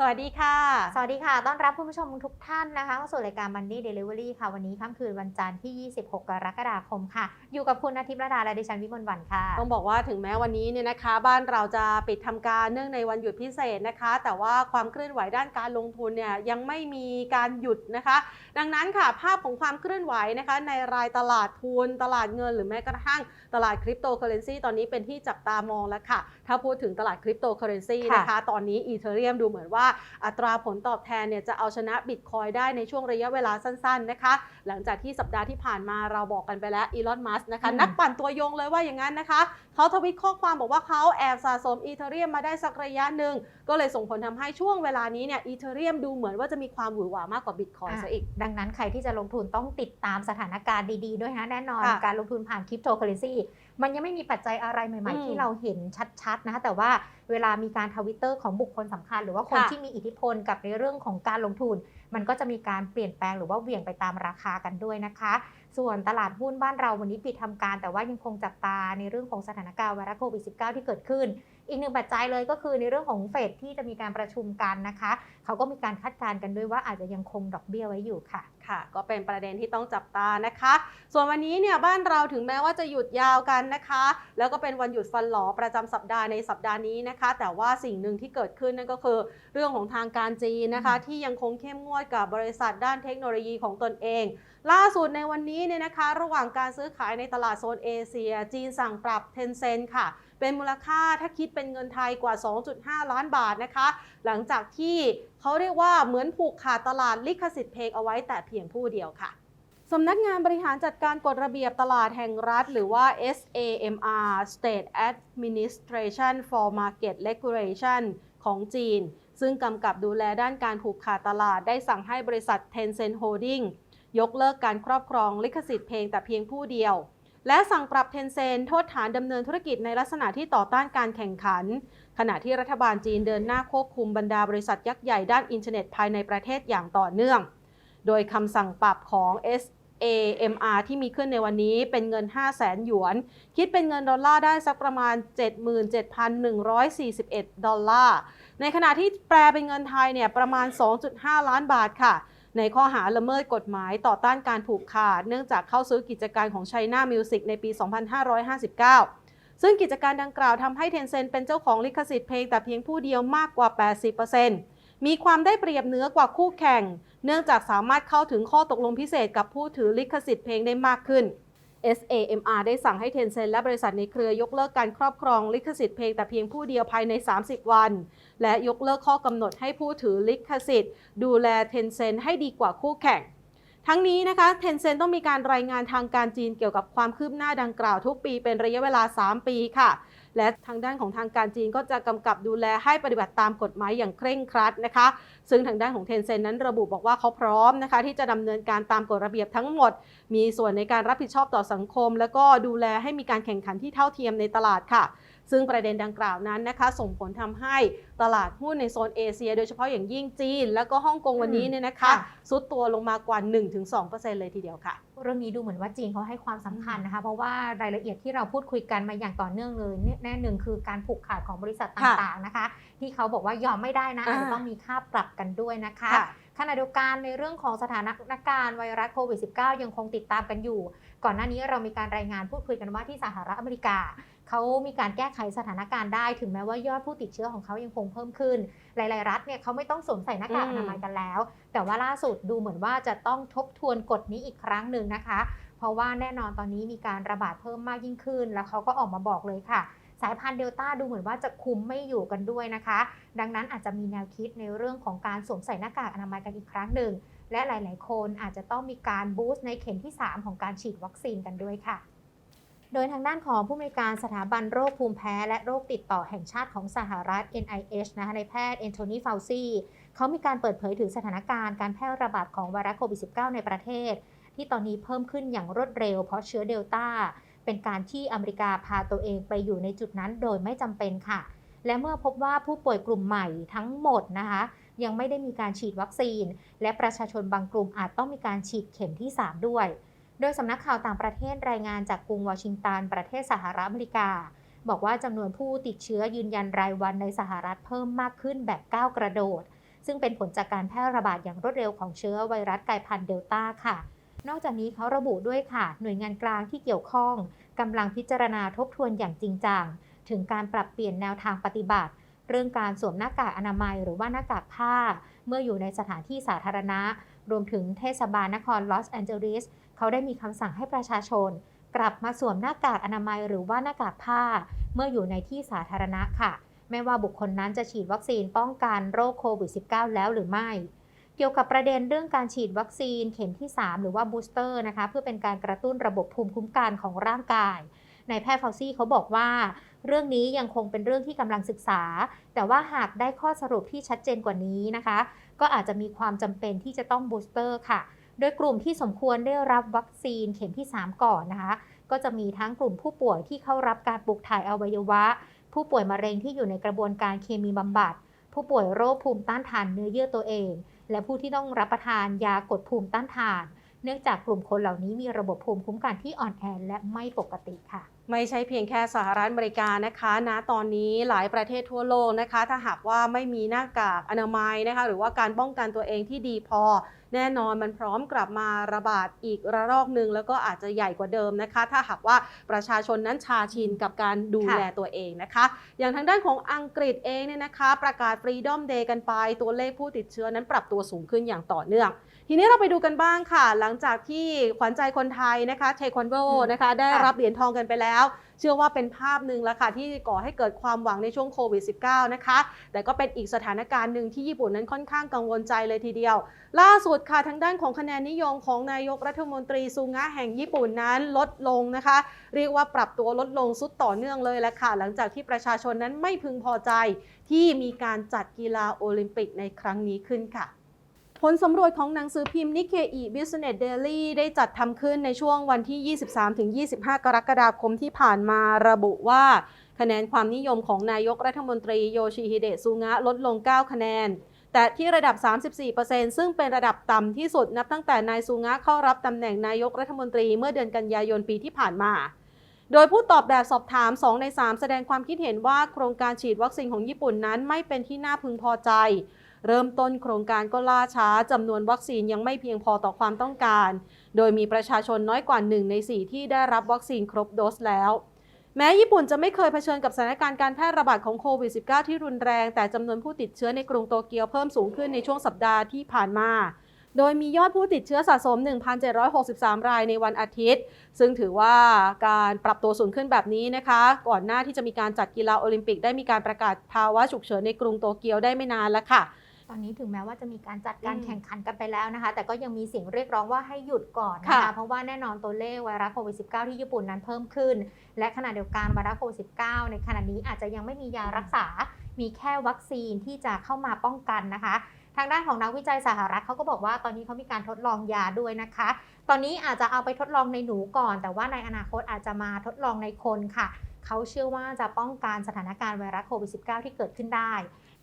สวัสดีค่ะ สวัสดีค่ะ ต้อนรับคุณผู้ชมทุกท่านนะคะเข้าสู่รายการ Monday Delivery ค่ะ วันนี้ค่ำคืนวันจันทร์ที่ 26 กรกฎาคมค่ะ อยู่กับคุณอาทิตย์ระดาและดิฉันวิมลวันค่ะ ต้องบอกว่าถึงแม้วันนี้เนี่ยนะคะ บ้านเราจะปิดทำการเนื่องในวันหยุดพิเศษนะคะ แต่ว่าความเคลื่อนไหวด้านการลงทุนเนี่ยยังไม่มีการหยุดนะคะ ดังนั้นค่ะ ภาพของความเคลื่อนไหวนะคะ ในรายตลาดทุน ตลาดเงิน หรือแม้กระทั่งตลาดคริปโตเคอเรนซีตอนนี้เป็นที่จับตามองแล้วค่ะ ถ้าพูดถึงตลาดคริปโตเคอเรนซีนะคะ ตอนนี้อีเทเรียมดูเหมือนว่าอัตราผลตอบแทนเนี่ยจะเอาชนะบิตคอยได้ในช่วงระยะเวลาสั้นๆนะคะ หลังจากที่สัปดาห์ที่ผ่านมาเราบอกกันไปแล้วอีลอนมัสนะคะอืมนักปั่นตัวยงเลยว่าอย่างนั้นนะคะ เขาทวิตข้อความบอกว่าเขาแอบสะสมอีเทเรียมมาได้สักระยะหนึ่ง ก็เลยส่งผลทำให้ช่วงเวลานี้เนี่ยอีเทเรียมดูเหมือนว่าจะมีความหวือหวามากกว่าบิตคอยซะอีก ดังนั้นใครที่จะลงทุนต้องติดตามสถานการณ์ดีๆด้วยนะแน่นอนค่ะการลงทุนผ่านคริปโตเคอเรนซี มันยังไม่มีปัจจัยอะไรใหม่อืมๆที่เราเห็นชัดๆนะคะแต่ว่าเวลามีการทวิตเตอร์ของบุคคลสำคัญ หรือว่าคนค่ะที่มีอิทธิพลกับในเรื่องของการลงทุน มันก็จะมีการเปลี่ยนแปลงหรือว่าเหวี่ยงไปตามราคากันด้วยนะคะ ส่วนตลาดหุ้นบ้านเราวันนี้ปิดทำการ แต่ว่ายังคงจับตาในเรื่องของสถานการณ์ไวรัสโควิด -19 ที่เกิดขึ้น อีกหนึ่งปัจจัยเลยก็คือในเรื่องของเฟดที่จะมีการประชุมกันนะคะเขาก็มีการคาดการณ์กันด้วยว่าอาจจะยังคงดอกเบี้ยไว้อยู่ค่ะค่ะก็เป็นประเด็นที่ต้องจับตานะคะ ส่วนวันนี้เนี่ยบ้านเราถึงแม้ว่าจะหยุดยาวกันนะคะ แล้วก็เป็นวันหยุดฟันหลอประจำสัปดาห์ในสัปดาห์นี้นะคะ แต่ว่าสิ่งหนึ่งที่เกิดขึ้นนั่นก็คือเรื่องของทางการจีนนะคะ ที่ยังคงเข้มงวดกับบริษัทด้านเทคโนโลยีของตนเอง ล่าสุดในวันนี้เนี่ยนะคะ ระหว่างการซื้อขายในตลาดโซนเอเชีย จีนสั่งปรับ10เซนค่ะ เป็นมูลค่าถ้าคิดเป็นเงินไทยกว่า 2.5 ล้านบาทนะคะ หลังจากที่เขาเรียกว่าเหมือนผูกขาดตลาดลิขสิทธิ์เพลงเอาไว้แต่เพียงผู้เดียวค่ะสำนักงานบริหารจัดการกฎระเบียบตลาดแห่งรัฐ หรือว่า SAMR State Administration for Market Regulation ของจีน ซึ่งกำกับดูแลด้านการผูกขาดตลาดได้สั่งให้บริษัท Tencent Holding ยกเลิกการครอบครองลิขสิทธิ์เพลงแต่เพียงผู้เดียว และสั่งปรับ Tencent โทษฐานดำเนินธุรกิจในลักษณะที่ต่อต้านการแข่งขัน ขณะที่รัฐบาลจีนเดินหน้าควบคุมบรรดาบริษัทยักษ์ใหญ่ด้านอินเทอร์เน็ตภายในประเทศอย่างต่อเนื่อง โดยคำสั่งปรับของ SAMR ที่มีขึ้นในวันนี้เป็นเงิน 5 0 0แสนหยวน คิดเป็นเงินดอลลาร์ได้สักประมาณ 77,141 ดอลลาร์ ในขณะที่แปลเป็นเงินไทยเนี่ยประมาณ 2.5 ล้านบาทค่ะ ในข้อหาละเมิดกฎหมายต่อต้านการผูกขาด เนื่องจากเข้าซื้อกิจการของ China Music ในปี 2559 ซึ่งกิจการดังกล่าวทำให้เทนเซ็นเป็นเจ้าของลิขสิทธิ์เพลงแต่เพียงผู้เดียวมากกว่า 80%มีความได้เปรียบเหนือกว่าคู่แข่ง เนื่องจากสามารถเข้าถึงข้อตกลงพิเศษกับผู้ถือลิขสิทธิ์เพลงได้มากขึ้น SAMR ได้สั่งให้เทนเซ็นและบริษัทในเครือยกเลิกการครอบครองลิขสิทธิ์เพลงแต่เพียงผู้เดียวภายใน 30 วัน และยกเลิกข้อกำหนดให้ผู้ถือลิขสิทธิ์ ดูแลเทนเซ็นให้ดีกว่าคู่แข่ง ทั้งนี้นะคะเทนเซ็นต้องมีการรายงานทางการจีนเกี่ยวกับความคืบหน้าดังกล่าวทุกปีเป็นระยะเวลา 3 ปีค่ะ และทางด้านของทางการจีนก็จะกำกับดูแลให้ปฏิบัติตามกฎหมายอย่างเคร่งครัดนะคะ ซึ่งทางด้านของเทนเซ็นนั้นระบุบอกว่าเขาพร้อมนะคะ ที่จะดำเนินการตามกฎระเบียบทั้งหมด มีส่วนในการรับผิดชอบต่อสังคม แล้วก็ดูแลให้มีการแข่งขันที่เท่าเทียมในตลาดค่ะ ซึ่งประเด็นดังกล่าวนั้นนะคะ ส่งผลทำให้ตลาดหุ้นในโซนเอเชีย โดยเฉพาะอย่างยิ่งจีน แล้วก็ฮ่องกงวันนี้เนี่ยนะคะค่ะซุดตัวลงมากว่า 1-2%เลยทีเดียวค่ะ เรื่องนี้ดูเหมือนว่าจีนเขาให้ความสำคัญนะคะ เพราะว่ารายละเอียดที่เราพูดคุยกันมาอย่างต่อเนื่องเลยเนี่ยแน่หนึ่งคือการผูกขาดของบริษัทต่างๆนะคะ ที่เขาบอกว่ายอมไม่ได้นะอาจจะต้องมีค่าปรับกันด้วยนะคะค่ะขณะเดียวกันในเรื่องของสถานการณ์ไวรัสโควิด -19 ยังคงติดตามกันอยู่ ก่อนหน้านี้เรามีการรายงานพูดคุยกันว่าที่สหรัฐอเมริกา เขามีการแก้ไขสถานการณ์ได้ ถึงแม้ว่ายอดผู้ติดเชื้อของเขายังคงเพิ่มขึ้น หลาย ๆ รัฐเนี่ยเขาไม่ต้องสวมใส่หน้ากากอือมนามัยกันแล้ว แต่ว่าล่าสุดดูเหมือนว่าจะต้องทบทวนกฎนี้อีกครั้งหนึ่งนะคะ เพราะว่าแน่นอนตอนนี้มีการระบาดเพิ่มมากยิ่งขึ้น แล้วเขาก็ออกมาบอกเลยค่ะสายพันธุ์เดลต้าดูเหมือนว่าจะคุมไม่อยู่กันด้วยนะคะ ดังนั้นอาจจะมีแนวคิดในเรื่องของการสวมใส่หน้ากากอนามัยกันอีกครั้งหนึ่ง และหลาย ๆ คนอาจจะต้องมีการบูสต์ในเข็มที่ 3 ของการฉีดวัคซีนกันด้วยค่ะ โดยทางด้านของผู้อำนวยการสถาบันโรคภูมิแพ้ และโรคติดต่อแห่งชาติของสหรัฐ NIH นะคะในแพทย์แอนโทนีฟาวซีเขามีการเปิดเผยถึงสถานการณ์การแพร่ระบาดของไวรัสโควิด -19 ในประเทศ ที่ตอนนี้เพิ่มขึ้นอย่างรวดเร็วเพราะเชื้อเดลต้าเป็นการที่อเมริกาพาตัวเองไปอยู่ในจุดนั้นโดยไม่จำเป็นค่ะ และเมื่อพบว่าผู้ป่วยกลุ่มใหม่ทั้งหมดนะคะยังไม่ได้มีการฉีดวัคซีน และประชาชนบางกลุ่มอาจต้องมีการฉีดเข็มที่ 3 ด้วย โดยสำนักข่าวต่างประเทศรายงานจากกรุงวอชิงตัน ประเทศสหรัฐอเมริกา บอกว่าจำนวนผู้ติดเชื้อยืนยันรายวันในสหรัฐเพิ่มมากขึ้นแบบก้าวกระโดด ซึ่งเป็นผลจากการแพร่ระบาดอย่างรวดเร็วของเชื้อไวรัสกลายพันธุ์เดลต้าค่ะ นอกจากนี้เขาระบุด้วยค่ะ หน่วยงานกลางที่เกี่ยวข้องกำลังพิจารณาทบทวนอย่างจริงจังถึงการปรับเปลี่ยนแนวทางปฏิบัติ เรื่องการสวมหน้ากากอนามัยหรือว่าหน้ากากผ้า เมื่ออยู่ในสถานที่สาธารณะ รวมถึงเทศบาลนครลอสแอนเจลิส เขาได้มีคำสั่งให้ประชาชน กลับมาสวมหน้ากากอนามัยหรือว่าหน้ากากผ้า เมื่ออยู่ในที่สาธารณะค่ะ ไม่ว่าบุคคลนั้นจะฉีดวัคซีนป้องกันโรคโควิด -19 แล้วหรือไม่ เกี่ยวกับประเด็นเรื่องการฉีดวัคซีนเข็มที่ 3 หรือว่าบูสเตอร์นะคะเพื่อเป็นการกระตุ้นระบบภูมิคุ้มกันของร่างกายนายแพทย์ฟาวซี่เขาบอกว่า เรื่องนี้ยังคงเป็นเรื่องที่กำลังศึกษา แต่ว่าหากได้ข้อสรุปที่ชัดเจนกว่านี้นะคะ ก็อาจจะมีความจำเป็นที่จะต้องบูสเตอร์ค่ะ โดยกลุ่มที่สมควรได้รับวัคซีนเข็มที่ 3 ก่อนนะคะ ก็จะมีทั้งกลุ่มผู้ป่วยที่เข้ารับการปลูกถ่ายอวัยวะ ผู้ป่วยมะเร็งที่อยู่ในกระบวนการเคมีบำบัด ผู้ป่วยโรคภูมิต้านทานเนื้อเยื่อตัวเอง และผู้ที่ต้องรับประทานยากดภูมิต้านทาน เนื่องจากกลุ่มคนเหล่านี้มีระบบภูมิคุ้มกันที่อ่อนแอและไม่ปกติค่ะ ไม่ใช่เพียงแค่สหรัฐอเมริกานะคะณตอนนี้หลายประเทศทั่วโลกนะคะ ถ้าหากว่าไม่มีหน้ากากอนามัยนะคะ หรือว่าการป้องกันตัวเองที่ดีพอ แน่นอนมันพร้อมกลับมาระบาดอีกระลอกหนึ่งแล้วก็อาจจะใหญ่กว่าเดิมนะคะ ถ้าหากว่าประชาชนนั้นชาชินกับการดูแลตัวเองนะคะ อย่างทางด้านของอังกฤษเองเนี่ยนะคะ ประกาศ Freedom Day กันไปตัวเลขผู้ติดเชื้อนั้นปรับตัวสูงขึ้นอย่างต่อเนื่อง ทีนี้เราไปดูกันบ้างค่ะ หลังจากที่ขวัญใจคนไทยนะคะเทควันโดนะคะ ได้ค่ะรับเหรียญทองกันไปแล้ว เชื่อว่าเป็นภาพหนึ่งแล้วค่ะที่ก่อให้เกิดความหวังในช่วงโควิด -19 นะคะ แต่ก็เป็นอีกสถานการณ์หนึ่งที่ญี่ปุ่นนั้นค่อนข้างกังวลใจเลยทีเดียว ล่าสุดค่ะทางด้านของคะแนนนิยมของนายกรัฐมนตรีซูงะแห่งญี่ปุ่นนั้นลดลงนะคะ เรียกว่าปรับตัวลดลงสุดต่อเนื่องเลยแหละค่ะ หลังจากที่ประชาชนนั้นไม่พึงพอใจที่มีการจัดกีฬาโอลิมปิกในครั้งนี้ขึ้นค่ะ ผลสำรวจของหนังสือพิมพ์ Nikkei Business Daily ได้จัดทำขึ้นในช่วงวันที่ 23-25 กรกฎาคมที่ผ่านมาระบุว่า คะแนนความนิยมของนายกรัฐมนตรีโยชิฮิเดะซูงะลดลง 9 คะแนน แต่ที่ระดับ 34%ซึ่งเป็นระดับต่ำที่สุดนับตั้งแต่นายซูงะเข้ารับตำแหน่งนายกรัฐมนตรีเมื่อเดือนกันยายนปีที่ผ่านมาโดยผู้ตอบแบบสอบถาม 2 ใน 3 แสดงความคิดเห็นว่าโครงการฉีดวัคซีนของญี่ปุ่นนั้นไม่เป็นที่น่าพึงพอใจ เริ่มต้นโครงการก็ล่าช้าจำนวนวัคซีนยังไม่เพียงพอต่อความต้องการ โดยมีประชาชนน้อยกว่า 1 ใน 4 ที่ได้รับวัคซีนครบโดสแล้วแม้ญี่ปุ่นจะไม่เคยเผชิญกับสถานการณ์การแพร่ระบาดของโควิด -19 ที่รุนแรง แต่จำนวนผู้ติดเชื้อในกรุงโตเกียวเพิ่มสูงขึ้นในช่วงสัปดาห์ที่ผ่านมา โดยมียอดผู้ติดเชื้อสะสม 1,763 รายในวันอาทิตย์ ซึ่งถือว่าการปรับตัวสูงขึ้นแบบนี้นะคะ ก่อนหน้าที่จะมีการจัดกีฬาโอลิมปิกได้มีการประกาศภาวะฉุกเฉินในกรุงโตเกียวได้ไม่นานแล้วค่ะ ตอนนี้ถึงแม้ว่าจะมีการจัดการอืมแข่งขันกันไปแล้วนะคะ แต่ก็ยังมีเสียงเรียกร้องว่าให้หยุดก่อนนะค่ะคะ เพราะว่าแน่นอนตัวเลขไวรัสโควิด -19 ที่ญี่ปุ่นนั้นเพิ่มขึ้น และขณะเดียวกันไวรัสโควิด -19 ในขณะนี้อาจจะยังไม่มียารักษา มีแค่วัคซีนที่จะเข้ามาป้องกันนะคะ ทางด้านของนักวิจัยสหรัฐเขาก็บอกว่าตอนนี้เขามีการทดลองยาด้วยนะคะ ตอนนี้อาจจะเอาไปทดลองในหนูก่อน แต่ว่าในอนาคตอาจจะมาทดลองในคนค่ะ เขาเชื่อว่าจะป้องกันสถานการณ์ไวรัสโควิด -19 ที่เกิดขึ้นได้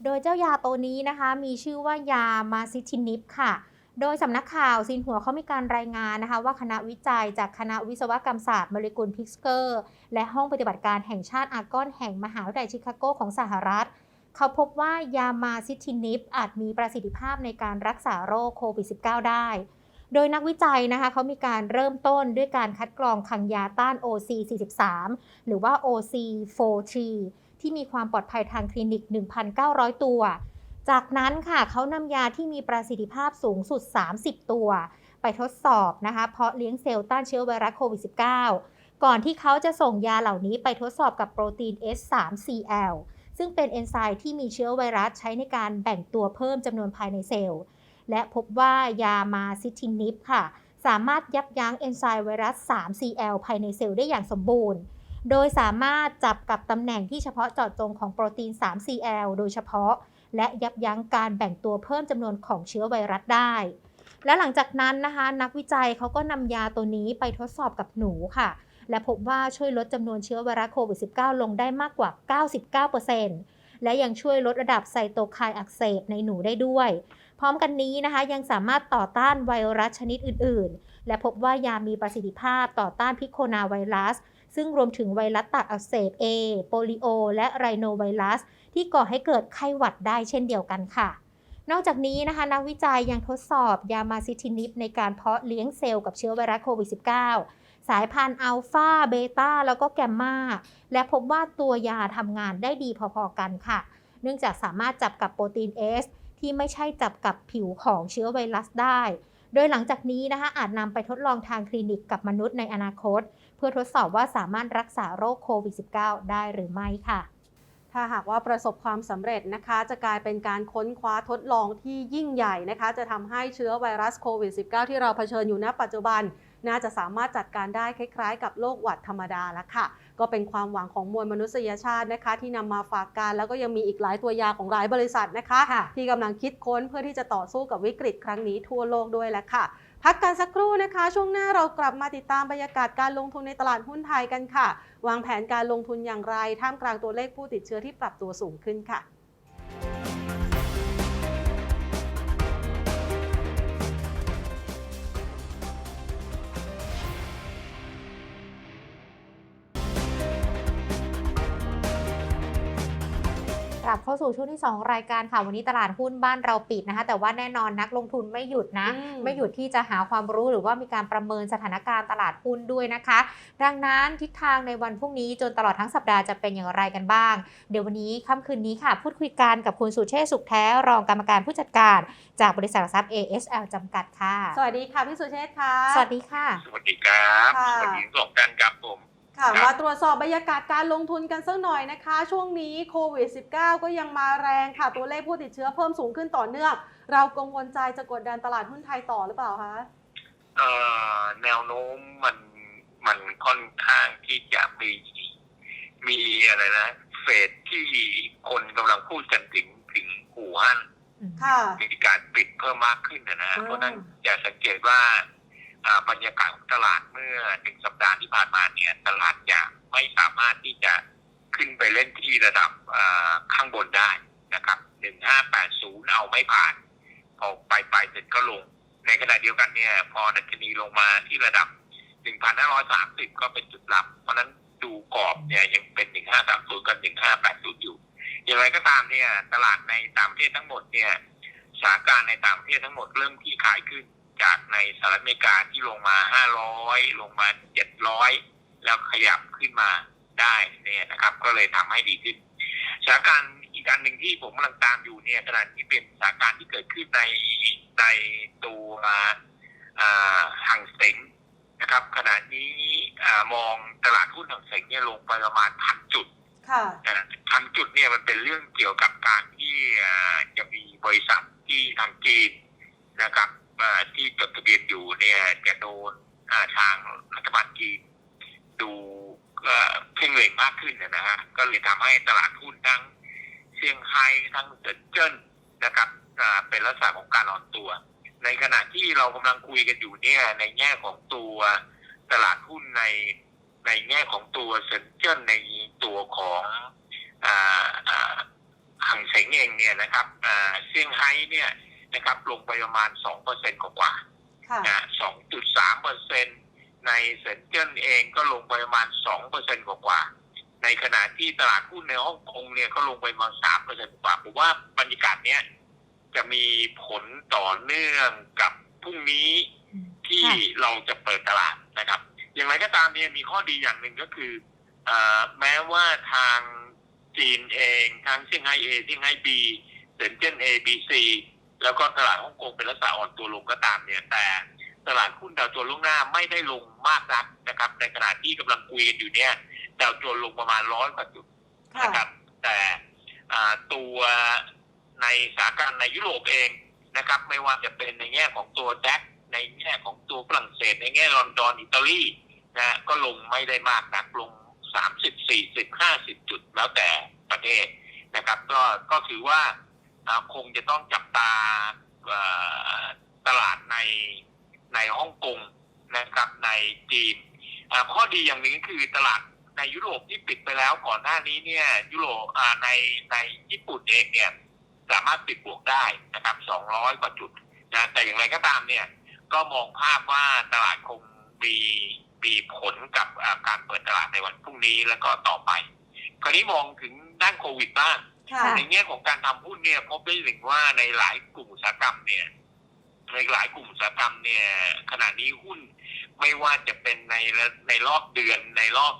โดยเจ้ายาตัวนี้นะคะมีชื่อว่ายามาซิทินิปค่ะ โดยสำนักข่าวซินหัวเขามีการรายงานนะคะ ว่าคณะวิจัยจากคณะวิศวกรรมศาสตร์โมเลกุลพิกสเกอร์ และห้องปฏิบัติการแห่งชาติอากอนแห่งมหาวิทยาลัยชิคาโกของสหรัฐ เขาพบว่ายามาซิทินิปอาจมีประสิทธิภาพในการรักษาโรคโควิด -19 ได้โดยนักวิจัยนะคะเขามีการเริ่มต้นด้วยการคัดกรองคังยาต้าน OC43 หรือว่า OC43 ที่มีความปลอดภัยทางคลินิก 1,900 ตัว จากนั้นค่ะเขานำยาที่มีประสิทธิภาพสูงสุด 30 ตัว ไปทดสอบนะคะเพาะเลี้ยงเซลล์ต้านเชื้อไวรัสโควิด -19 ก่อนที่เขาจะส่งยาเหล่านี้ไปทดสอบกับโปรตีน S3CL ซึ่งเป็นเอนไซม์ที่มีเชื้อไวรัสใช้ในการแบ่งตัวเพิ่มจำนวนภายในเซลล์ และพบว่ายามาซิทินิปค่ะ สามารถยับยั้งเอนไซม์ไวรัส 3CL ภายในเซลล์ได้อย่างสมบูรณ์ โดยสามารถจับกับตำแหน่งที่เฉพาะเจาะจงของโปรตีน 3CL โดยเฉพาะ และยับยั้งการแบ่งตัวเพิ่มจำนวนของเชื้อไวรัสได้ และหลังจากนั้นนะคะ นักวิจัยเขาก็นำยาตัวนี้ไปทดสอบกับหนูค่ะ และพบว่าช่วยลดจำนวนเชื้อไวรัสโควิด -19 ลงได้มากกว่า 99%และยังช่วยลดระดับไซโตไคน์อักเสบในหนูได้ด้วย พร้อมกันนี้นะคะ ยังสามารถต่อต้านไวรัสชนิดอื่น ๆ และพบว่ายามีประสิทธิภาพต่อต้านพิโคนาไวรัส ซึ่งรวมถึงไวรัสตับอักเสบ A โปลิโอ และไรโนไวรัส ที่ก่อให้เกิดไข้หวัดได้เช่นเดียวกันค่ะ นอกจากนี้นะคะนักวิจัยยังทดสอบยามาซิทินิบในการเพาะเลี้ยงเซลล์กับเชื้อไวรัสโควิด -19 สายพันธุ์อัลฟาเบต้าแล้วก็แกมมาและพบว่าตัวยาทำงานได้ดีพอๆกันค่ะ เนื่องจากสามารถจับกับโปรตีน S ที่ไม่ใช่จับกับผิวของเชื้อไวรัสได้ โดยหลังจากนี้นะคะอาจนำไปทดลองทางคลินิกกับมนุษย์ในอนาคต เพื่อทดสอบว่าสามารถรักษาโรคโควิด -19 ได้หรือไม่ค่ะ ถ้าหากว่าประสบความสำเร็จนะคะ จะกลายเป็นการค้นคว้าทดลองที่ยิ่งใหญ่นะคะ จะทำให้เชื้อไวรัสโควิด -19 ที่เราเผชิญอยู่ณปัจจุบันน่าจะสามารถจัดการได้คล้ายๆ กับโรคหวัดธรรมดาแล้วค่ะ ก็เป็นความหวังของมวลมนุษยชาตินะคะ ที่นำมาฝากกันแล้วก็ยังมีอีกหลายตัวยาของหลายบริษัทนะคะค่ะที่กำลังคิดค้นเพื่อที่จะต่อสู้กับวิกฤตครั้งนี้ทั่วโลกด้วยแหละค่ะ พักกันสักครู่นะคะ ช่วงหน้าเรากลับมาติดตามบรรยากาศการลงทุนในตลาดหุ้นไทยกันค่ะ วางแผนการลงทุนอย่างไร ท่ามกลางตัวเลขผู้ติดเชื้อที่ปรับตัวสูงขึ้นค่ะ กลับเข้าสู่ช่วงที่ 2 รายการค่ะ วันนี้ตลาดหุ้นบ้านเราปิดนะคะ แต่ว่าแน่นอนนักลงทุนไม่หยุดนะอืมไม่หยุดที่จะหาความรู้หรือว่ามีการประเมินสถานการณ์ตลาดหุ้นด้วยนะคะ ดังนั้นทิศทางในวันพรุ่งนี้จนตลอดทั้งสัปดาห์จะเป็นอย่างไรกันบ้าง เดี๋ยววันนี้ค่ำคืนนี้ค่ะ พูดคุยกันกับคุณสุเชษฐ์สุขแท้รองกรรมการผู้จัดการ จากบริษัทหลักทรัพย์ ASL จำกัดค่ะ สวัสดีค่ะพี่สุเชษฐ์ค่ะ สวัสดีค่ะ สวัสดีครับค่ะสวัสดีสองท่านครับผม ค่ะครับมาตรวจสอบบรรยากาศการลงทุนกันสักหน่อยนะคะ ช่วงนี้โควิด -19 ก็ยังมาแรงค่ะ ตัวเลขผู้ติดเชื้อเพิ่มสูงขึ้นต่อเนื่อง เรากังวลใจจะกดดันตลาดหุ้นไทยต่อหรือเปล่าคะเอ่อแนวโน้มมันมันค่อนข้างที่จะมีมีอะไรนะเฟสที่คนกำลังพูดกันถึงถึงหูฮั่นค่ะมีการปิดเพิ่มมากขึ้นนะนะอืมเพราะฉะนั้นจะสังเกตว่าอ่า บรรยากาศของตลาดเมื่อหนึ่งสัปดาห์ที่ผ่านมาเนี่ยตลาดจะไม่สามารถที่จะขึ้นไปเล่นที่ระดับข้างบนได้นะครับหนึ่งห้าแปดศูนย์เอาไม่ผ่านพอไปไปเสร็จก็ลง ในขณะเดียวกันเนี่ย พอดัชนีลงมาที่ระดับ1,530ก็เป็นจุดหลับ เพราะนั้นดูกรอบเนี่ยยังเป็น1530กับ1580อยู่ อย่างไรก็ตามเนี่ย ตลาดในต่างประเทศทั้งหมดเนี่ยสถานการณ์ในต่างประเทศทั้งหมดเริ่มที่ขายขึ้น จากในสหรัฐอเมริกาที่ลงมา500ลงมา700แล้วขยับขึ้นมาได้เนี่ยนะครับ ก็เลยทำให้ดีขึ้นสถานการณ์อีกอันหนึ่งที่ผมกำลังตามอยู่เนี่ยขณะที่เป็นสถานการณ์ที่เกิดขึ้นในในตัวอ่าหังเซ็งนะครับ ขณะนี้อ่ามองตลาดหุ้นหังเซ็งเนี่ยลงไปประมาณพันจุดค่ะพันจุดเนี่ยมันเป็นเรื่องเกี่ยวกับการที่อ่าจะมีบริษัทที่ทางจีนนะครับอ่า ที่จดทะเบียนอยู่เนี่ยจะโดนทางรัฐบาลจีนดูเอ่อเพ่งเล็งมากขึ้นนะฮะก็เลยทำให้ตลาดหุ้นทั้งเซี่ยงไฮ้ทั้งเซินเจิ้นนะครับเป็นลักษณะของการอ่อนตัว ในขณะที่เรากำลังคุยกันอยู่เนี่ยในแง่ของตัวตลาดหุ้นในในแง่ของตัวเซินเจิ้นในตัวของอ่าอ่าหังเสงเองเนี่ยนะครับอ่าเซี่ยงไฮ้เนี่ย นะครับลงไปประมาณสองเปอร์เซ็นกว่าๆค่ะนะสองจุดสามเปอร์เซ็นในเซ็นเจิ้นเองก็ลงไปประมาณสองเปอร์เซ็นกว่าๆในขณะที่ตลาดหุ้นในฮ่องกงเนี่ยก็ลงไปประมาณสามเปอร์เซ็นกว่าผมว่าบรรยากาศเนี้ยจะมีผลต่อเนื่องกับพรุ่งนี้ที่ค่ะเราจะเปิดตลาดนะครับ อย่างไรก็ตามเนี่ยมีข้อดีอย่างหนึ่งก็คือเอ่อแม้ว่าทางจีนเองทั้งเซี่ยงไฮ้เอเซี่ยงไฮ้บีเซินเจิ้นเอบีซี แล้วก็ตลาดฮ่องกงเป็นลักษณะอ่อนตัวลงก็ตามเนี่ยแต่ตลาดหุ้นดาวโจนส์ล่วงหน้าไม่ได้ลงมากนักนะครับ ในขณะที่กำลังคุยกันอยู่เนี่ยดาวโจนส์ลงประมาณร้อยกว่าจุดค่ะนะครับ แต่อ่าตัวในสถานการณ์ในยุโรปเองนะครับ ไม่ว่าจะเป็นในแง่ของตัวแดกในแง่ของตัวฝรั่งเศส ในแง่ลอนดอนอิตาลีนะก็ลงไม่ได้มากนักลงสามสิบสี่สิบห้าสิบจุดแล้วแต่ประเทศนะครับ ก็ก็ถือว่าอ่า คงจะต้องจับตาตลาดในในฮ่องกงนะครับในจีนข้อดีอย่างหนึ่งคือตลาดในยุโรปที่ปิดไปแล้วก่อนหน้านี้เนี่ยยุโรปในในญี่ปุ่นเองเนี่ยสามารถปิดบวกได้นะครับ200กว่าจุดนะแต่อย่างไรก็ตามเนี่ยก็มองภาพว่าตลาดคงมีมีผลกับการเปิดตลาดในวันพรุ่งนี้แล้วก็ต่อไป คราวนี้มองถึงด้านโควิดบ้าง ค่ะ ในแง่ของการทำหุ้นเนี่ยพบได้ถึงว่าในหลายกลุ่มอุตสาหกรรมเนี่ยในหลายกลุ่มอุตสาหกรรมเนี่ย ขณะนี้หุ้นไม่ว่าจะเป็นในในรอบเดือนในรอบ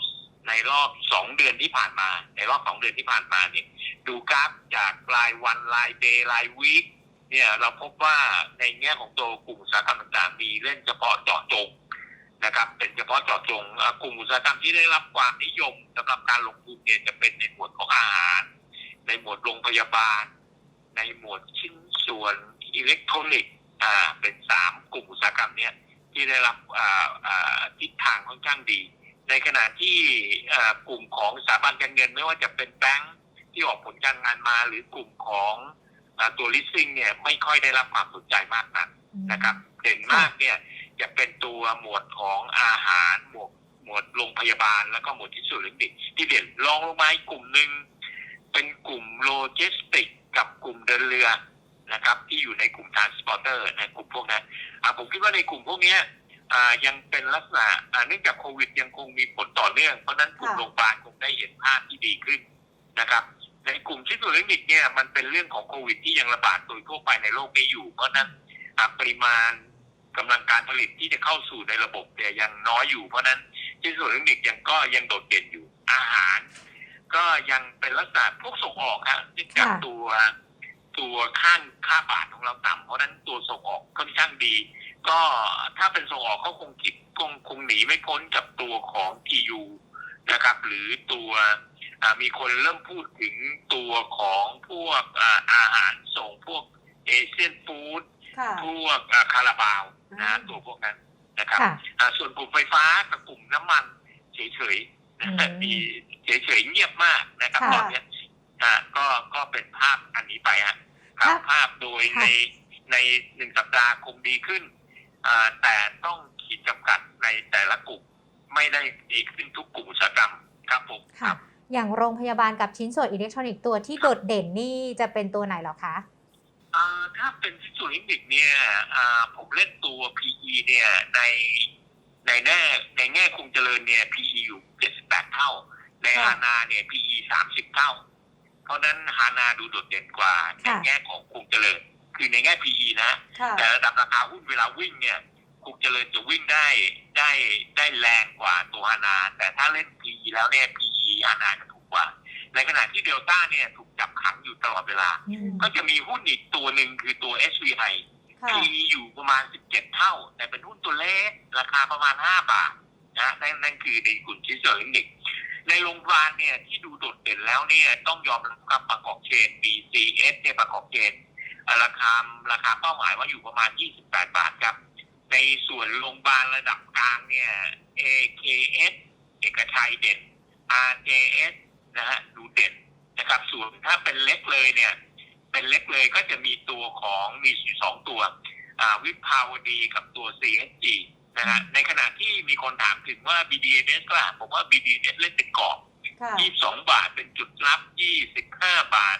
ในรอบสองเดือนที่ผ่านมา ในรอบสองเดือนที่ผ่านมาเนี่ยดูกราฟจากรายวันรายเดย์รายวีคเนี่ยเราพบว่าในแง่ของตัวกลุ่มอุตสาหกรรมต่างๆ มีเล่นเฉพาะเจาะจงนะครับเป็นเฉพาะเจาะจงกลุ่มอุตสาหกรรมที่ได้รับความนิยมสำหรับการลงทุนเนี่ยจะเป็นในหมวดของอาหาร ในหมวดโรงพยาบาล ในหมวดชิ้นส่วนอิเล็กทรอนิกส์อ่าเป็นสามกลุ่มอุตสาหกรรมเนี้ยที่ได้รับอ่าอ่าทิศทางค่อนข้างดี ในขณะที่อ่ากลุ่มของสถาบันการเงินไม่ว่าจะเป็นแบงก์ที่ออกผลการงานมาหรือกลุ่มของอาตัวลิสซิ่งเนี่ยไม่ค่อยได้รับความสนใจมากนักนะครับเด่นมากเนี่ยจะเป็นตัวหมวดของอาหารหมวดหมวดโรงพยาบาลแล้วก็หมวดที่สุดลิมบิกที่เด่นรองลงมาอีกกลุ่มหนึ่ง เป็นกลุ่มโลจิสติก กับกลุ่มเดินเรือนะครับ ที่อยู่ในกลุ่มทรานสปอร์เตอร์ในกลุ่มพวกนั้นอ่าผมคิดว่าในกลุ่มพวกเนี้ยอ่ายังเป็นลักษณะอ่าเนื่องจากโควิดยังคงมีผลต่อเนื่อง เพราะฉะนั้นกลุ่มค่ะโรงพยาบาลคงได้เห็นภาพที่ดีขึ้นนะครับ ในกลุ่มชิ้นส่วนอิเล็กทรอนิกส์เนี่ยมันเป็นเรื่องของโควิดที่ยังระบาดโดยทั่วไปในโลกนี้อยู่ เพราะฉะนั้นอ่าปริมาณกำลังการผลิตที่จะเข้าสู่ในระบบเนี่ยยังน้อยอยู่ เพราะฉะนั้นชิ้นส่วนอิเล็กทรอนิกส์ยังก็ยังโดดเด่นอยู่อาหาร ก็ยังเป็นลักษณะพวกส่งออกฮะเนื่องจากค่ะตัวตัวค่าค่าบาทของเราต่ำเพราะฉะนั้นตัวส่งออกค่อนข้างดี ก็ถ้าเป็นส่งออกก็คงคิดคงคงหนีไม่พ้นกับตัวของ TU นะครับ หรือตัวอ่ามีคนเริ่มพูดถึงตัวของพวกอ่าอาหารส่งพวกเอเชียนฟู้ดค่ะพวกอ่าคาราบาวนะอืมตัวพวกนั้นนะครับค่ะอ่าส่วนกลุ่มไฟฟ้ากับกลุ่มน้ำมันเฉยๆนะอื มมีเฉยๆเงียบมากนะครับค่ะตอนเนี้ยอ่าก็ก็เป็นภาพอันนี้ไปฮะครับค่ะภาพโดยค่ะในในหนึ่งสัปดาห์คงดีขึ้นอ่าแต่ต้องขีดจำกัดในแต่ละกลุ่มไม่ได้ดีขึ้นทุกกลุ่มอุตสาหกรรมครับผมคค่ะรับอย่างโรงพยาบาลกับชิ้นส่วนอิเล็กทรอนิกส์ตัวที่โดดเด่นนี่จะเป็นตัวไหนเหรอคะอ่าถ้าเป็นที่ส่วนอินดิกเนี่ยอ่าผมเล่นตัว PE เนี่ยใน ในแง่ในแง่คงเจริญเนี่ย PE อยู่ 78 เท่า ในค่ะฮานาเนี่ย PE 30 เท่า เพราะฉะนั้นฮานาดูโดดเด่นกว่าในค่ะแง่ของคงเจริญ คือในแง่ PE นะค่ะแต่ระดับราคาหุ้นเวลาวิ่งเนี่ยคงเจริญจะวิ่งได้ได้ได้แรงกว่าตัวฮานา แต่ถ้าเล่น PE แล้วเนี่ย PE ฮานาจะถูกกว่า ในขณะที่เดลต้าเนี่ยถูกจับขังอยู่ตลอดเวลาอืมก็จะมีหุ้นอีกตัวหนึ่งคือตัว SVI ค่ะ PE อยู่ประมาณ 17 เท่า แต่เป็นหุ้นตัวเล็กราคาประมาณ 5 บาทนะนั่นนั่นคือในกลุ่มชิ้นส่วนอิเล็กทรอนิกส์ในโรงพยาบาลเนี่ยที่ดูโดดเด่นแล้วเนี่ยต้องยอมรับกับประกอบเชน BCS เนี่ยประกอบเชนราคาราคาเป้าหมายว่าอยู่ประมาณ 28 บาทครับ ในส่วนโรงพยาบาลระดับกลางเนี่ย AKS เอกชัยเด่น RJS นะฮะดูเด่นนะครับส่วนถ้าเป็นเล็กเลยเนี่ย เป็นเล็กเลยก็จะมีตัวของมีอยู่สองตัวอ่าวิภาวดีกับตัว CSG นะฮะในขณะที่มีคนถามถึงว่า BDNS ก็ผมว่า BDNS เล่นเป็นกรอบค่ะ22 บาทเป็นจุดรับ 25 บาท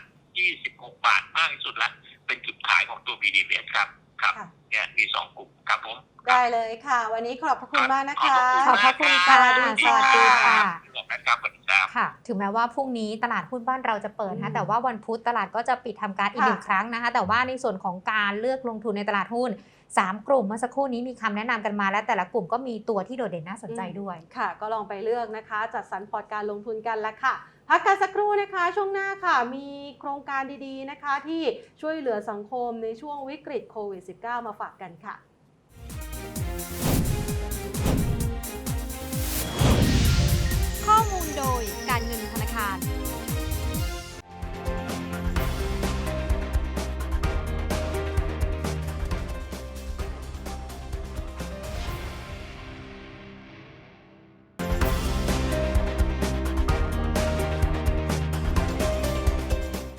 26 บาทมากที่สุดละ เป็นจุดขายของตัว BDNS ครับ ครับค่ะเนี่ยมีสองกลุ่มครับผม ได้เลยค่ะ วันนี้ขอบพระคุณมากนะคะขอบพระคุณค่ะสวัสดีสวัสดีค่ะครับสวัสดีครับค่ะ ถึงแม้ว่าพรุ่งนี้ตลาดหุ้นบ้านเราจะเปิดอืนะมแต่ว่าวันพุธตลาดก็จะปิดทำการอีกค่ะหนึ่งครั้งนะคะ แต่ว่าในส่วนของการเลือกลงทุนในตลาดหุ้น3 กลุ่มเมื่อสักครู่นี้มีคำแนะนำกันมาและแต่ละกลุ่มก็มีตัวที่โดดเด่นน่าสนใจด้วย ค่ะ ก็ลองไปเลือกนะคะ จัดสรรพอร์ตการลงทุนกันละค่ะ พักกันสักครู่นะคะช่วงหน้าค่ะมีโครงการดีๆนะคะ ที่ช่วยเหลือสังคมในช่วงวิกฤตโควิด -19 มาฝากกันค่ะข้อมูลโดยการเงินธนาคาร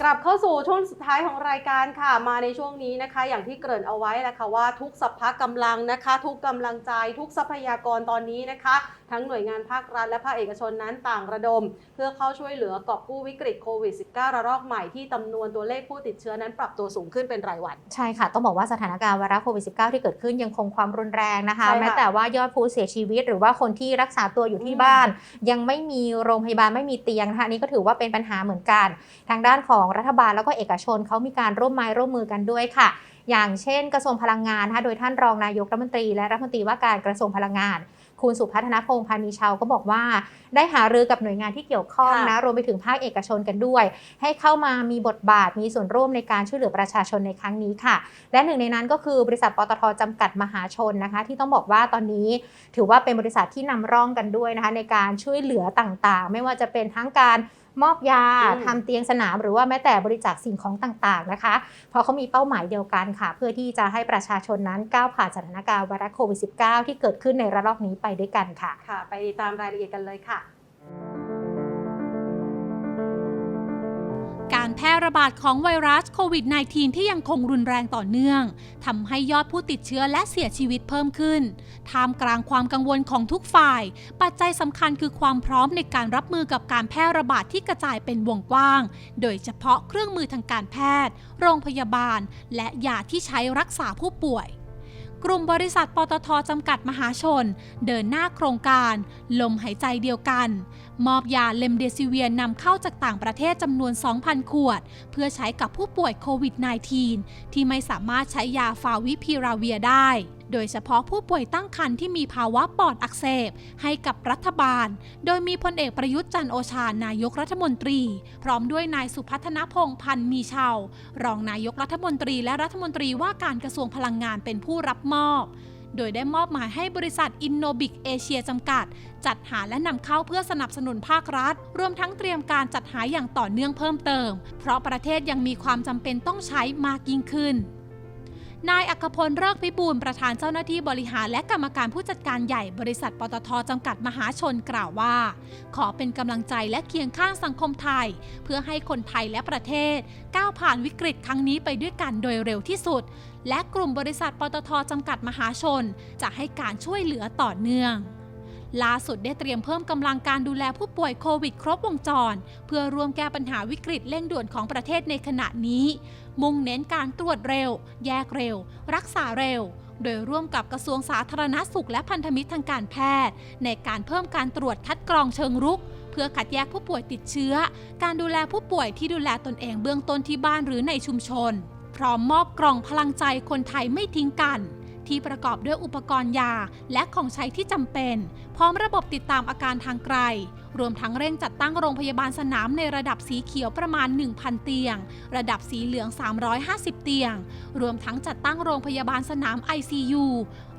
ลับเข้าสู่ช่วงสุดท้ายของรายการค่ะ มาในช่วงนี้นะคะ อย่างที่เกริ่นเอาไว้แหละค่ะว่าทุกสัพพะกำลังนะคะ ทุกกำลังใจ ทุกทรัพยากรตอนนี้นะคะ ทั้งหน่วยงานภาครัฐและภาคเอกชนนั้นต่างระดม เพื่อเข้าช่วยเหลือกอบกู้วิกฤตโควิด -19 ระลอกใหม่ที่จำนวนตัวเลขผู้ติดเชื้อนั้นปรับตัวสูงขึ้นเป็นรายวัน ใช่ค่ะ ต้องบอกว่าสถานการณ์ไวรัสโควิด -19 ที่เกิดขึ้นยังคงความรุนแรงนะคะใช่ค่ะแม้แต่ว่ายอดผู้เสียชีวิต หรือว่าคนที่รักษาตัวอยู่ที่อืมบ้าน ยังไม่มีโรงพยาบาลไม่มีเตียงนะคะอันนี้ก็ถือว่าเป็นปัญหาเหมือนกัน ทางด้านของรัฐบาลแล้วก็เอกชนเขามีการร่วมไม้ร่วมมือกันด้วยค่ะ อย่างเช่น กระทรวงพลังงานนะคะโดยท่านรองนายกรัฐมนตรี และรัฐมนตรีว่าการกระทรวงพลังงานคุณสุพัฒนพงษ์พานีชาวก็บอกว่า ได้หารือกับหน่วยงานที่เกี่ยวข้องค่ะนะรวมไปถึงภาคเอกชนกันด้วย ให้เข้ามามีบทบาทมีส่วนร่วมในการช่วยเหลือประชาชนในครั้งนี้ค่ะ และหนึ่งในนั้นก็คือบริษัทปตทจำกัดมหาชนนะคะ ที่ต้องบอกว่าตอนนี้ถือว่าเป็นบริษัทที่นำร่องกันด้วยนะคะในการช่วยเหลือต่างๆ ไม่ว่าจะเป็นทั้งการ มอบยาอืมทำเตียงสนาม หรือว่าแม้แต่บริจาคสิ่งของต่างๆนะคะ เพราะเขามีเป้าหมายเดียวกันค่ะ เพื่อที่จะให้ประชาชนนั้นก้าวผ่านสถานการณ์ไวรัสโควิด -19 ที่เกิดขึ้นในระลอกนี้ไปด้วยกันค่ะ ค่ะ ไปติดตามรายละเอียดกันเลยค่ะ แพร่ระบาดของไวรัสโควิด -19 ที่ยังคงรุนแรงต่อเนื่องทำให้ยอดผู้ติดเชื้อและเสียชีวิตเพิ่มขึ้น ท่ามกลางความกังวลของทุกฝ่าย ปัจจัยสำคัญคือความพร้อมในการรับมือกับการแพร่ระบาดที่กระจายเป็นวงกว้าง โดยเฉพาะเครื่องมือทางการแพทย์ โรงพยาบาล และยาที่ใช้รักษาผู้ป่วย กลุ่มบริษัทปตทจำกัดมหาชน เดินหน้าโครงการ ลมหายใจเดียวกัน มอบยาเลมเดซิเวียนนำเข้าจากต่างประเทศจำนวน 2,000 ขวด เพื่อใช้กับผู้ป่วยโควิด -19 ที่ไม่สามารถใช้ยาฟาวิพิราเวียได้ โดยเฉพาะผู้ป่วยตั้งครรภ์ที่มีภาวะปอดอักเสบ ให้กับรัฐบาล โดยมีพลเอกประยุทธ์จันโอชานายกรัฐมนตรี พร้อมด้วยนายสุพัฒนพงษ์พันธ์มีชาวรองนายกรัฐมนตรีและรัฐมนตรีว่าการกระทรวงพลังงานเป็นผู้รับมอบโดยได้มอบหมายให้บริษัทอินโนบิกเอเชียจำกัด จัดหาและนำเข้าเพื่อสนับสนุนภาครัฐ รวมทั้งเตรียมการจัดหาอย่างต่อเนื่องเพิ่มเติม เพราะประเทศยังมีความจำเป็นต้องใช้มากยิ่งขึ้น นายอัคพลเลิกพิบูลประธานเจ้าหน้าที่บริหารและกรรมการผู้จัดการใหญ่บริษัทปตทจำกัดมหาชนกล่าวว่า ขอเป็นกำลังใจและเคียงข้างสังคมไทย เพื่อให้คนไทยและประเทศ ก้าวผ่านวิกฤตครั้งนี้ไปด้วยกันโดยเร็วที่สุด และกลุ่มบริษัทปตทจำกัดมหาชน จะให้การช่วยเหลือต่อเนื่องล่าสุดได้เตรียมเพิ่มกำลังการดูแลผู้ป่วยโควิดครบวงจร เพื่อร่วมแก้ปัญหาวิกฤตเร่งด่วนของประเทศในขณะนี้ มุ่งเน้นการตรวจเร็ว แยกเร็ว รักษาเร็ว โดยร่วมกับกระทรวงสาธารณสุขและพันธมิตรทางการแพทย์ ในการเพิ่มการตรวจคัดกรองเชิงรุก เพื่อคัดแยกผู้ป่วยติดเชื้อ การดูแลผู้ป่วยที่ดูแลตนเองเบื้องต้นที่บ้านหรือในชุมชน พร้อมมอบกล่องพลังใจคนไทยไม่ทิ้งกันที่ประกอบด้วยอุปกรณ์ยาและของใช้ที่จำเป็น พร้อมระบบติดตามอาการทางไกล รวมทั้งเร่งจัดตั้งโรงพยาบาลสนามในระดับสีเขียวประมาณ 1,000 เตียง ระดับสีเหลือง 350 เตียง รวมทั้งจัดตั้งโรงพยาบาลสนาม ICU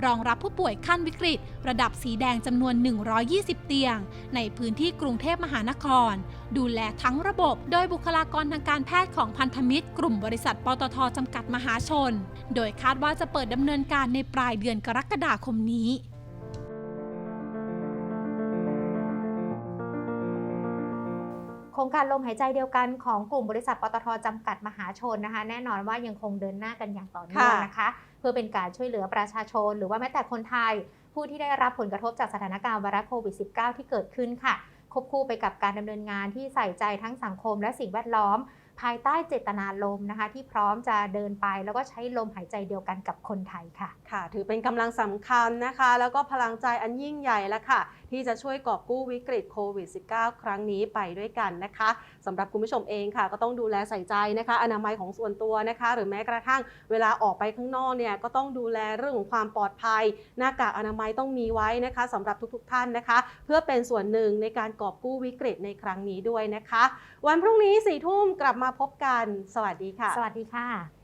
รองรับผู้ป่วยขั้นวิกฤต ระดับสีแดงจำนวน 120 เตียง ในพื้นที่กรุงเทพมหานคร ดูแลทั้งระบบ โดยบุคลากรทางการแพทย์ของพันธมิตร กลุ่มบริษัทปตทจำกัดมหาชน โดยคาดว่าจะเปิดดำเนินการในปลายเดือนกรกฎาคมนี้ ครงการลมหายใจเดียวกันของกลุ่มบริษัทปตทจำกัดมหาชนนะคะ แน่นอนว่ายังคงเดินหน้ากันอย่างต่อเนื่องค่ะนะคะ เพื่อเป็นการช่วยเหลือประชาชน หรือว่าแม้แต่คนไทย ผู้ที่ได้รับผลกระทบจากสถานการณ์ไวรัสโควิด -19 ที่เกิดขึ้นค่ะ ควบคู่ไปกับการดำเนินงานที่ใส่ใจทั้งสังคมและสิ่งแวดล้อม ภายใต้เจตนารมณ์นะคะ ที่พร้อมจะเดินไปแล้วก็ใช้ลมหายใจเดียวกันกับคนไทยค่ะ ค่ะ ถือเป็นกำลังสำคัญนะคะ แล้วก็พลังใจอันยิ่งใหญ่แล้วค่ะที่จะช่วยกอบกู้วิกฤตโควิด -19 ครั้งนี้ไปด้วยกันนะคะสำหรับคุณผู้ชมเองค่ะ ก็ต้องดูแลใส่ใจนะคะ อนามัยของส่วนตัวนะคะ หรือแม้กระทั่งเวลาออกไปข้างนอกเนี่ยก็ต้องดูแลเรื่องของความปลอดภัย หน้ากากอนามัยต้องมีไว้นะคะสำหรับทุก ๆ ท่านนะคะ เพื่อเป็นส่วนหนึ่งในการกอบกู้วิกฤตในครั้งนี้ด้วยนะคะ วันพรุ่งนี้สี่ทุ่มกลับมาพบกัน สวัสดีค่ะ สวัสดีค่ะ